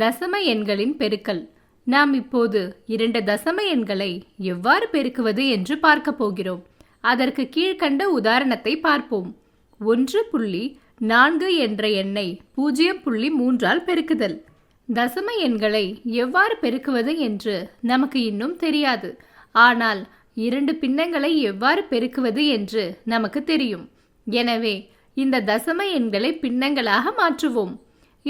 தசம எண்களின் பெருக்கல். நாம் இப்போது இரண்டு தசம எண்களை எவ்வாறு பெருக்குவது என்று பார்க்க போகிறோம். அதற்கு கீழ்க்கண்ட உதாரணத்தை பார்ப்போம். ஒன்று புள்ளி நான்கு என்ற எண்ணை பூஜ்ஜியம் புள்ளி மூன்றால் பெருக்குதல். தசம எண்களை எவ்வாறு பெருக்குவது என்று நமக்கு இன்னும் தெரியாது. ஆனால் இரண்டு பின்னங்களை எவ்வாறு பெருக்குவது என்று நமக்கு தெரியும். எனவே இந்த தசம எண்களை பின்னங்களாக மாற்றுவோம்.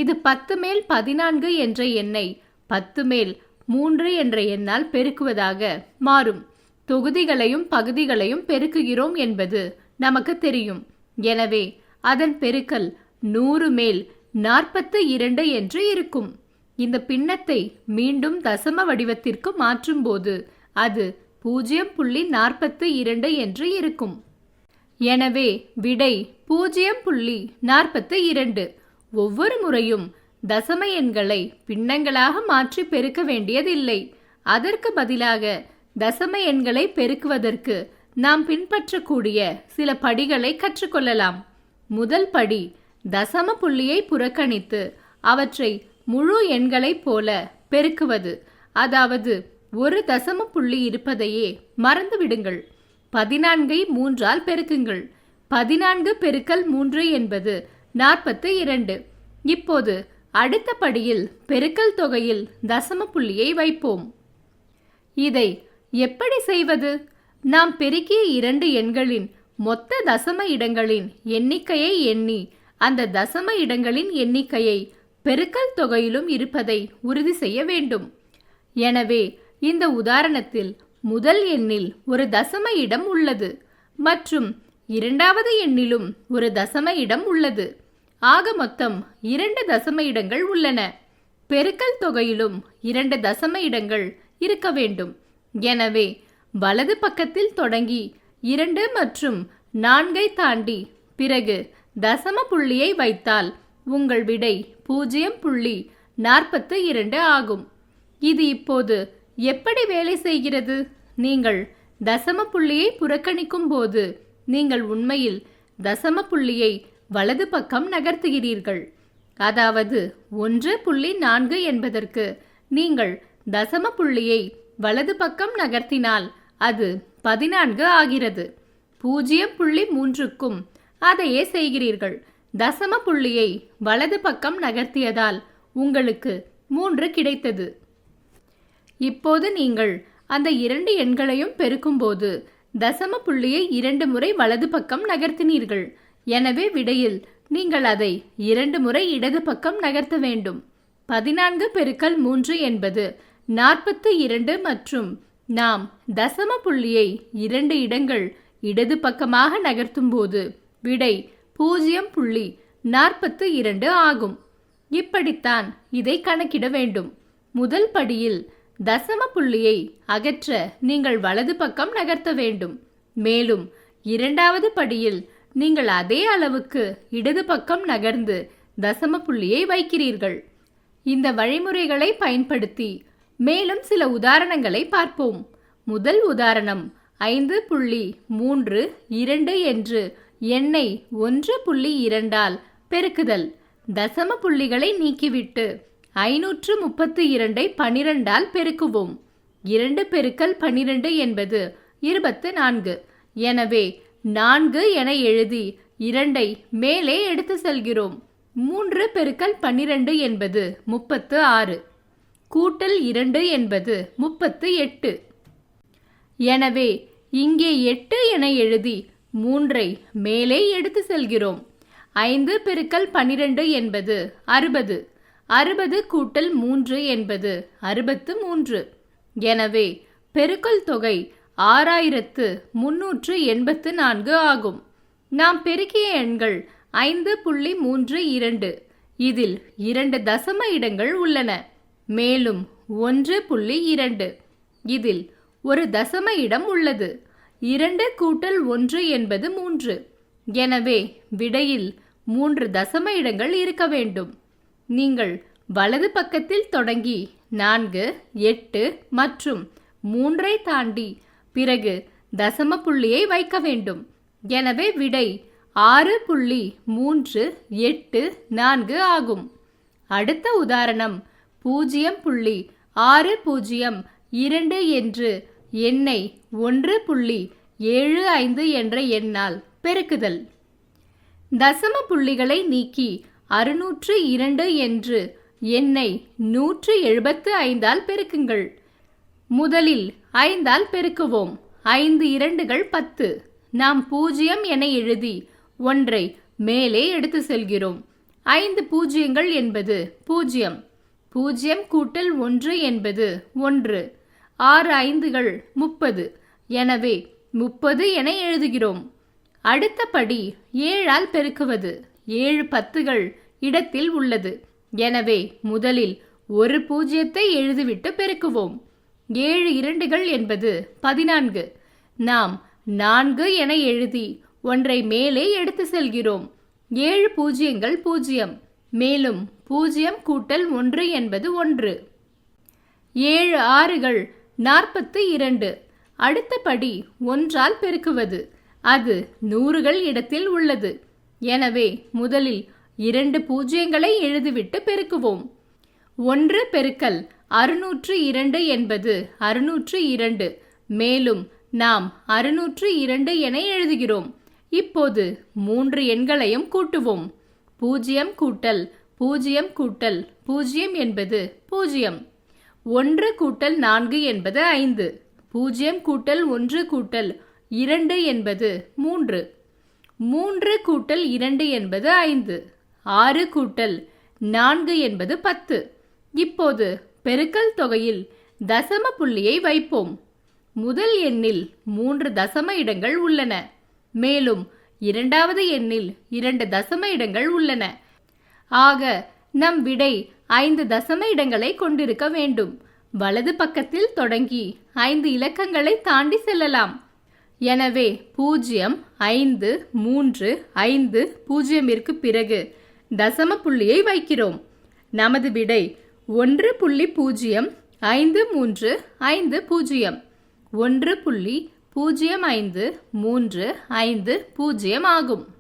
இது பத்து மேல் பதினான்கு என்ற எண்ணை பத்து மேல் மூன்று என்ற எண்ணால் பெருக்குவதாக மாறும். தொகுதிகளையும் பகுதிகளையும் பெருக்குகிறோம் என்பது நமக்கு தெரியும். எனவே அதன் பெருக்கல் நூறு மேல் நாற்பத்து இரண்டு என்று இருக்கும். இந்த பின்னத்தை மீண்டும் தசம வடிவத்திற்கு மாற்றும்போது அது பூஜ்ஜியம் புள்ளி நாற்பத்து இரண்டு என்று இருக்கும். எனவே விடை பூஜ்ஜியம் புள்ளி நாற்பத்து இரண்டு. ஒவ்வொரு முறையும் தசம எண்களை பின்னங்களாக மாற்றி பெருக்க வேண்டியதில்லை. அதற்கு பதிலாக தசம எண்களை பெருக்குவதற்கு நாம் பின்பற்றக்கூடிய சில படிகளை கற்றுக்கொள்ளலாம். முதல் படி தசம புள்ளியை புறக்கணித்து அவற்றை முழு எண்களைப் போல பெருக்குவது. அதாவது ஒரு தசம புள்ளி இருப்பதையே மறந்துவிடுங்கள் பதினான்கை மூன்றால் பெருக்குங்கள். பதினான்கு பெருக்கல் மூன்று என்பது நாற்பத்து இரண்டு. இப்போது அடுத்த படியில் பெருக்கல் தொகையில் தசம புள்ளியை வைப்போம். இதை எப்படி செய்வது? நாம் பெருக்கிய இரண்டு எண்களின் மொத்த தசம இடங்களின் எண்ணிக்கையை எண்ணி அந்த தசம இடங்களின் எண்ணிக்கையை பெருக்கல் தொகையிலும் இருப்பதை உறுதி செய்ய வேண்டும். எனவே இந்த உதாரணத்தில் முதல் எண்ணில் ஒரு தசம இடம் உள்ளது மற்றும் இரண்டாவது எண்ணிலும் ஒரு தசம இடம் உள்ளது. ஆக மொத்தம் இரண்டு தசம இடங்கள் உள்ளன. பெருக்கல் தொகையிலும் இரண்டு தசம இடங்கள் இருக்க வேண்டும். எனவே வலது பக்கத்தில் தொடங்கி இரண்டு மற்றும் நான்கை தாண்டி பிறகு தசம புள்ளியை வைத்தால் உங்கள் விடை பூஜ்ஜியம் புள்ளி நாற்பத்து இரண்டு ஆகும். இது இப்போது எப்படி வேலை செய்கிறது? நீங்கள் தசம புள்ளியை புறக்கணிக்கும் போது நீங்கள் உண்மையில் தசம புள்ளியை வலது பக்கம் நகர்த்துகிறீர்கள். அதாவது ஒன்று புள்ளி நான்கு என்பதற்கு நீங்கள் தசம புள்ளியை வலது பக்கம் நகர்த்தினால் அது பதினான்கு ஆகிறது. பூஜ்ஜியம் புள்ளி மூன்றுக்கும் அதையே செய்கிறீர்கள். தசம புள்ளியை வலது பக்கம் நகர்த்தியதால் உங்களுக்கு மூன்று கிடைத்தது. இப்போது நீங்கள் அந்த இரண்டு எண்களையும் பெருக்கும்போது தசம புள்ளியை இரண்டு முறை வலது பக்கம் நகர்த்தினீர்கள். எனவே விடையில் நீங்கள் அதை இரண்டு முறை இடது பக்கம் நகர்த்த வேண்டும். பதினான்கு பெருக்கல் மூன்று என்பது நாற்பத்து இரண்டு மற்றும் நாம் தசம புள்ளியை இரண்டு இடங்கள் இடது பக்கமாக நகர்த்தும்போது விடை பூஜ்ஜியம் புள்ளி நாற்பத்து இரண்டு ஆகும். இப்படித்தான் இதை கணக்கிட வேண்டும். முதல் படியில் தசம புள்ளியை அகற்ற நீங்கள் வலது பக்கம் நகர்த்த வேண்டும். மேலும் இரண்டாவது படியில் நீங்கள் அதே அளவுக்கு இடது பக்கம் நகர்ந்து தசம புள்ளியை வைக்கிறீர்கள். இந்த வழிமுறைகளை பயன்படுத்தி மேலும் சில உதாரணங்களை பார்ப்போம். முதல் உதாரணம் ஐந்து புள்ளி மூன்று இரண்டு என்று எண்ணை ஒன்று புள்ளி இரண்டால் பெருக்குதல். தசம புள்ளிகளை நீக்கிவிட்டு ஐநூற்று முப்பத்து இரண்டை பனிரெண்டால் பெருக்குவோம். இரண்டு பெருக்கல் பனிரெண்டு என்பது இருபத்து நான்கு. எனவே நான்கு என எழுதி இரண்டை மேலே எடுத்து செல்கிறோம். மூன்று பெருக்கல் பன்னிரண்டு என்பது முப்பத்து ஆறு. கூட்டல் இரண்டு என்பது முப்பத்து எட்டு. எனவே இங்கே எட்டு என எழுதி மூன்றை மேலே எடுத்து செல்கிறோம். ஐந்து பெருக்கல் பன்னிரண்டு என்பது அறுபது. அறுபது கூட்டல் மூன்று என்பது அறுபத்து மூன்று. எனவே பெருக்கல் தொகை ஆறாயிரத்து முன்னூற்று எண்பத்து நான்கு ஆகும். நாம் பெருக்கிய எண்கள் ஐந்து புள்ளி மூன்று இரண்டு. இதில் இரண்டு தசம இடங்கள் உள்ளன. மேலும் ஒன்று புள்ளி இரண்டு. இதில் ஒரு தசம இடம் உள்ளது. இரண்டு கூட்டல் ஒன்று என்பது மூன்று. எனவே விடையில் மூன்று தசம இடங்கள் இருக்க வேண்டும். நீங்கள் வலது பக்கத்தில் தொடங்கி நான்கு எட்டு மற்றும் மூன்றை தாண்டி பிறகு தசம புள்ளியை வைக்க வேண்டும். எனவே விடை ஆறு புள்ளி மூன்று எட்டு நான்கு ஆகும். அடுத்த உதாரணம் பூஜ்ஜியம் புள்ளி ஆறு பூஜ்ஜியம் இரண்டு என்று எண்ணை ஒன்று புள்ளி ஏழு ஐந்து என்ற எண்ணால் பெருக்குதல். தசம புள்ளிகளை நீக்கி அறுநூற்று இரண்டு என்று எண்ணை நூற்று எழுபத்து ஐந்தால் பெருக்குங்கள். முதலில் ஐந்தால் பெருக்குவோம். ஐந்து இரண்டுகள் பத்து. நாம் பூஜ்ஜியம் என எழுதி ஒன்றை மேலே எடுத்து செல்கிறோம். ஐந்து பூஜ்ஜியங்கள் என்பது பூஜ்ஜியம் பூஜ்ஜியம் கூட்டல் ஒன்று என்பது ஒன்று. ஆறு ஐந்துகள் முப்பது. எனவே முப்பது என எழுதுகிறோம். அடுத்தபடி ஏழால் பெருக்குவது. ஏழு பத்துகள் இடத்தில் உள்ளது. எனவே முதலில் ஒரு பூஜ்ஜியத்தை எழுதிவிட்டு பெருக்குவோம். ஏழு இரண்டுகள் என்பது பதினான்கு. நாம் நான்கு என எழுதி ஒன்றை மேலே எடுத்து செல்கிறோம். ஏழு பூஜ்ஜியங்கள் பூஜ்ஜியம் மேலும் பூஜ்ஜியம் கூட்டல் ஒன்று என்பது ஒன்று. ஏழு ஆறுகள் நாற்பத்து இரண்டு. அடுத்தபடி ஒன்றால் பெருக்குவது. அது நூறுகள் இடத்தில் உள்ளது. எனவே முதலில் இரண்டு பூஜ்ஜியங்களை எழுதிவிட்டு பெருக்குவோம். ஒன்று பெருக்கல் அறுநூற்று இரண்டு என்பது அறுநூற்று இரண்டு. மேலும் நாம் அறுநூற்று இரண்டு என எழுதுகிறோம். இப்போது மூன்று எண்களையும் கூட்டுவோம். பூஜ்ஜியம் கூட்டல் பூஜ்ஜியம் கூட்டல் பூஜ்ஜியம் என்பது பூஜ்ஜியம். ஒன்று கூட்டல் நான்கு என்பது ஐந்து. பூஜ்ஜியம் கூட்டல் ஒன்று கூட்டல் இரண்டு என்பது மூன்று. மூன்று கூட்டல் இரண்டு என்பது ஐந்து. ஆறு கூட்டல் நான்கு என்பது பத்து. இப்போது பெருக்கல் தொகையில் தசம புள்ளியை வைப்போம். முதல் எண்ணில் மூன்று தசம இடங்கள் உள்ளன. மேலும் இரண்டாவது எண்ணில் இரண்டு தசம இடங்கள் உள்ளன. ஆக நம் விடை ஐந்து தசம இடங்களை கொண்டிருக்க வேண்டும். வலது பக்கத்தில் தொடங்கி ஐந்து இலக்கங்களை தாண்டி செல்லலாம். எனவே பூஜ்ஜியம் ஐந்து மூன்று ஐந்து பூஜ்ஜியமிற்கு பிறகு தசம புள்ளியை வைக்கிறோம். நமது விடை ஒன்று புள்ளி பூஜ்ஜியம் ஐந்து மூன்று ஐந்து பூஜ்ஜியம். ஒன்று புள்ளி பூஜ்ஜியம் ஐந்து மூன்று ஐந்து பூஜ்ஜியம் ஆகும்.